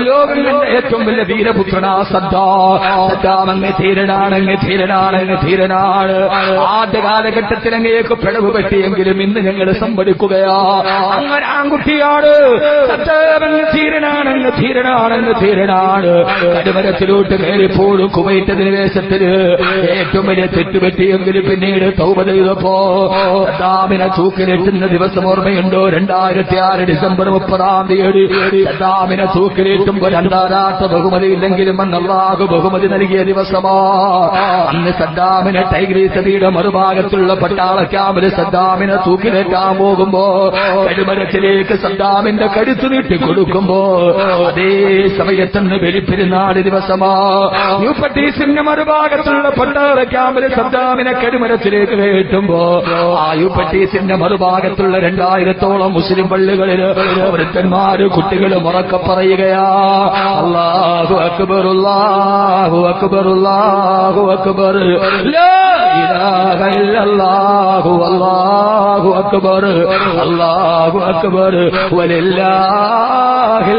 ലോകത്തിന്റെ ഏറ്റവും വലിയ വീരപുത്രനാ സദ്ദാ. സദ്ദാമങ്ങ് ധീരനാണ് അങ്ങ് ധീരനാണ് ആദ്യ കാലഘട്ടത്തിൽ അങ്ങേക്ക് പിഴവ് പറ്റിയെങ്കിലും ഇന്ന് ഞങ്ങൾ സമ്പടിക്കുകയാ അങ്ങനെ ആൺകുട്ടിയാണ് സദ്ദാമങ്ങ് ധീരനാണങ്ങ് ധീരനാണെന്ന് ധീരനാണ്. കടുമരത്തിലോട്ട് കയറിപ്പോഴും കുവൈറ്റ് അധിനിവേശത്തിന് ഏറ്റവും വലിയ തെറ്റുപറ്റിയെങ്കിലും പിന്നീട് തൗപ ചെയ്തപ്പോ സദ്ദാമിനെ തൂക്കിലേറ്റുന്ന ദിവസം ഓർമ്മയുണ്ടോ? രണ്ടായിരത്തി ആറ് ഡിസംബർ മുപ്പതാം തീയതി. സദ്ദാമിനെ തൂക്കിലേറ്റുമ്പോൾ അന്താരാഷ്ട്ര ബഹുമതി ഇല്ലെങ്കിലും അന്ന് അള്ളാഹു ബഹുമതി നൽകിയ ദിവസമാ. അന്ന് സദ്ദാമിനെ ടൈഗ്രീസതിയുടെ മറുഭാഗത്തുള്ള പട്ടാള ക്യാമ്പിൽ സദ്ദാമിനെ തൂക്കിലേറ്റാൻ പോകുമ്പോ കടുമരത്തിലേക്ക് സദ്ദാമിന്റെ കരുത്തു നീട്ടി കൊടുക്കുമ്പോ അതേ സമയത്തന്ന് വെളിപ്പെരുന്നാൽ ദിവസമാ. യൂപ്പട്ടീസിന്റെ മറുഭാഗത്തുള്ള പട്ടാള ക്യാമ്പിൽ സദ്ദാമിനെ കടുമരത്തിലേക്ക് കയറ്റുമ്പോ ആ യൂപ്പട്ടീസിന്റെ മറുഭാഗത്തുള്ള രണ്ടായിരത്തോളം മുസ്ലിം പള്ളികളിൽ വൃദ്ധന്മാര് കുട്ടികൾ മുറക്ക പറയുകയാ. അല്ലാഹു അക്ബർ അല്ലാഹു അക്ബർ അല്ലാഹു അക്ബർ. ഇല്ലല്ലാഹു അല്ലാഹു അക്ബർ. അല്ലാഹു അക്ബർ. വലില്ലാഹിൽ ഹംദ്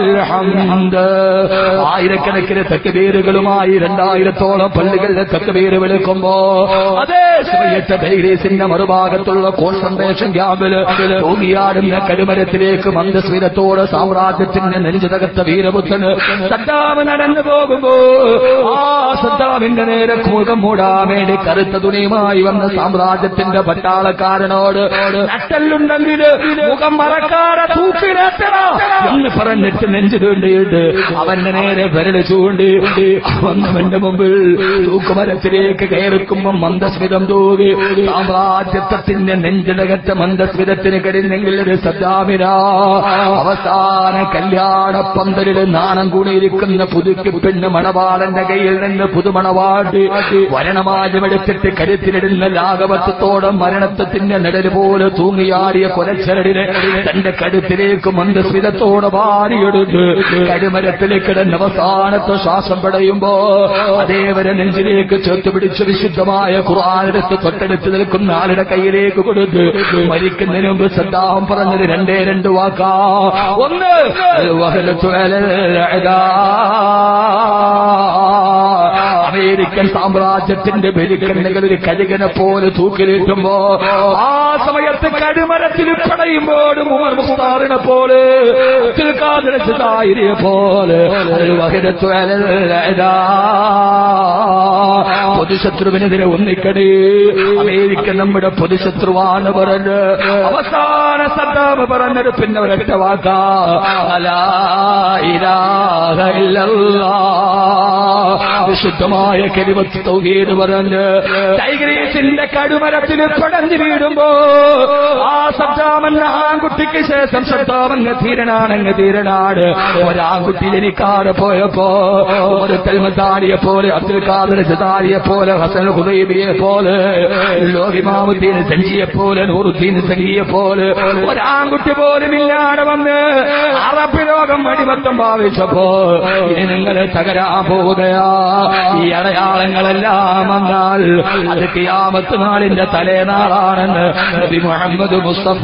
ആയിരക്കണക്കിന് തക്ബീറുകളുമായി രണ്ടായിരത്തോളം പള്ളികളിലെ തക്ബീർ വിളിക്കുമ്പോ അതേ സമയത്ത് ബൈറീസിന്റെ മറുഭാഗത്തുള്ള കോൺസെൻട്രേഷൻ ക്യാമ്പിൽ തൂങ്ങിയാടുന്ന കരുമരത്തിലേക്ക് മന്ദസ്വീരത്തോട് സാമ്രാജ്യത്തിന്റെ നെഞ്ചുതകത്ത വീരപുത്രന് സദ്ദാമ് നടന്നു പോകുമ്പോ ആ സദ്ദാമിന്റെ നേരെ മുഖം മൂടാൻ വേണ്ടി കറുത്ത തുണിയുമായി വന്ന സാമ്രാജ്യത്തിന്റെ പട്ടാളക്കാരനോട് നട്ടല്ലുണ്ടെങ്കിൽ മുഖം മറക്കാതെ തൂക്കിലേറ്റണ എന്ന് പറഞ്ഞിട്ട് നെഞ്ചു തൂണ്ടിയിട്ട് അവന്റെ നേരെ വിരൽ ചൂണ്ടി വന്നവന്റെ മുമ്പിൽ തൂക്കുമരത്തിലേക്ക് കയറിക്കുമ്പോ മന്ദസ്മിതം തൂകി സാമ്രാജ്യത്വത്തിന്റെ നെഞ്ചിടകറ്റ മന്ദസ്മിതത്തിന് കഴിഞ്ഞെങ്കിൽ ഒരു സദ്ദാമിരാ. അവസാന കല്യാണ പന്തലിൽ നാണം കൂടിയിരിക്കുന്ന പുതുക്കി പെണ്ണ് മണവാളന്റെ കയ്യിൽ നിന്ന് പുതുമണവാട്ടി വരണമാജമെടുത്തിട്ട് കരുത്തിലിടുന്ന ലാഘവത്വത്തോടെ മരണത്വത്തിന്റെ നിഴൽ പോലെ തൂങ്ങിയാടിയ കൊലച്ചരടിനെ തന്റെ കരുത്തിലേക്ക് മന്ദസ്മിതത്തോടെ വാരിയെടുത്ത് കടുമരത്തിൽ കിടന്ന അവസാനത്തെ ശ്വാസം പടയുമ്പോ അതേവരെ നെഞ്ചിലേക്ക് ചേർത്ത് പിടിച്ച് വിശുദ്ധമായ കുറാനെടുത്ത് തൊട്ടടുത്ത് നിൽക്കുന്ന ആളുടെ കയ്യിലേക്ക് കൊടുത്ത് മരിക്കുന്നതിന് മുമ്പ് സദ്ദാഹം പറഞ്ഞത് രണ്ടേ രണ്ട് വാക്കാ ഒന്ന്. അമേരിക്കൻ സാമ്രാജ്യത്തിന്റെ ബലിക്കണ്ണുകൾ ഒരു പോലെ തൂക്കിലേറ്റുമ്പോ ആ സമയത്ത് കടുമരത്തിൽ പടയുമ്പോഴും ഉമർ പോലെ. പൊതുശത്രുവിനെതിരെ ഒന്നിക്കടി അമേരിക്ക നമ്മുടെ പൊതുശത്രുവാണ് പറഞ്ഞ് അവസാന സദ്ദാമ് പറഞ്ഞത് പിന്നെ ഒരൊറ്റ വാക്കാ അലാ ഇലാഹ ഇല്ലല്ലാഹ്. വിശുദ്ധമായ കരിമത്ത് തൗഹീദ് പറഞ്ഞ് ടൈഗ്രീസിന്റെ കടുമരത്തിന് പടഞ്ഞു വീടുമ്പോ കുട്ടിക്ക് ആൺകുട്ടിക്ക് ശേഷം ശബ്ദാവങ്ങ് ധീരനാണെന്ന് ധീരനാട്. ഒരാൺകുട്ടി ജനിക്കാട് പോയപ്പോ ഒരു തെൽമത്താരിയെ പോലെ അബ്ദുൽ ഖാദർ ജദാരിയെ പോലെ ഹസൻ ഹുദൈബിയെ പോലെ ലോഹിമാമുദ്ദീൻ സഞ്ചിയെ പോലെ നൂറുദ്ദീൻ സഖിയെ പോലെ ഒരാൺകുട്ടി പോലും ഇല്ലാതെ വന്ന് അറബ് ലോകം അടിമത്തം ഭാവിച്ചപ്പോ നിങ്ങൾ തകരാൻ പോവുകയാ. ഈ അടയാളങ്ങളെല്ലാം വന്നാൽ അത് കിയാമത്ത് നാളിന്റെ തലേനാളാണെന്ന് നബി മുഹമ്മദ് മുസ്തഫ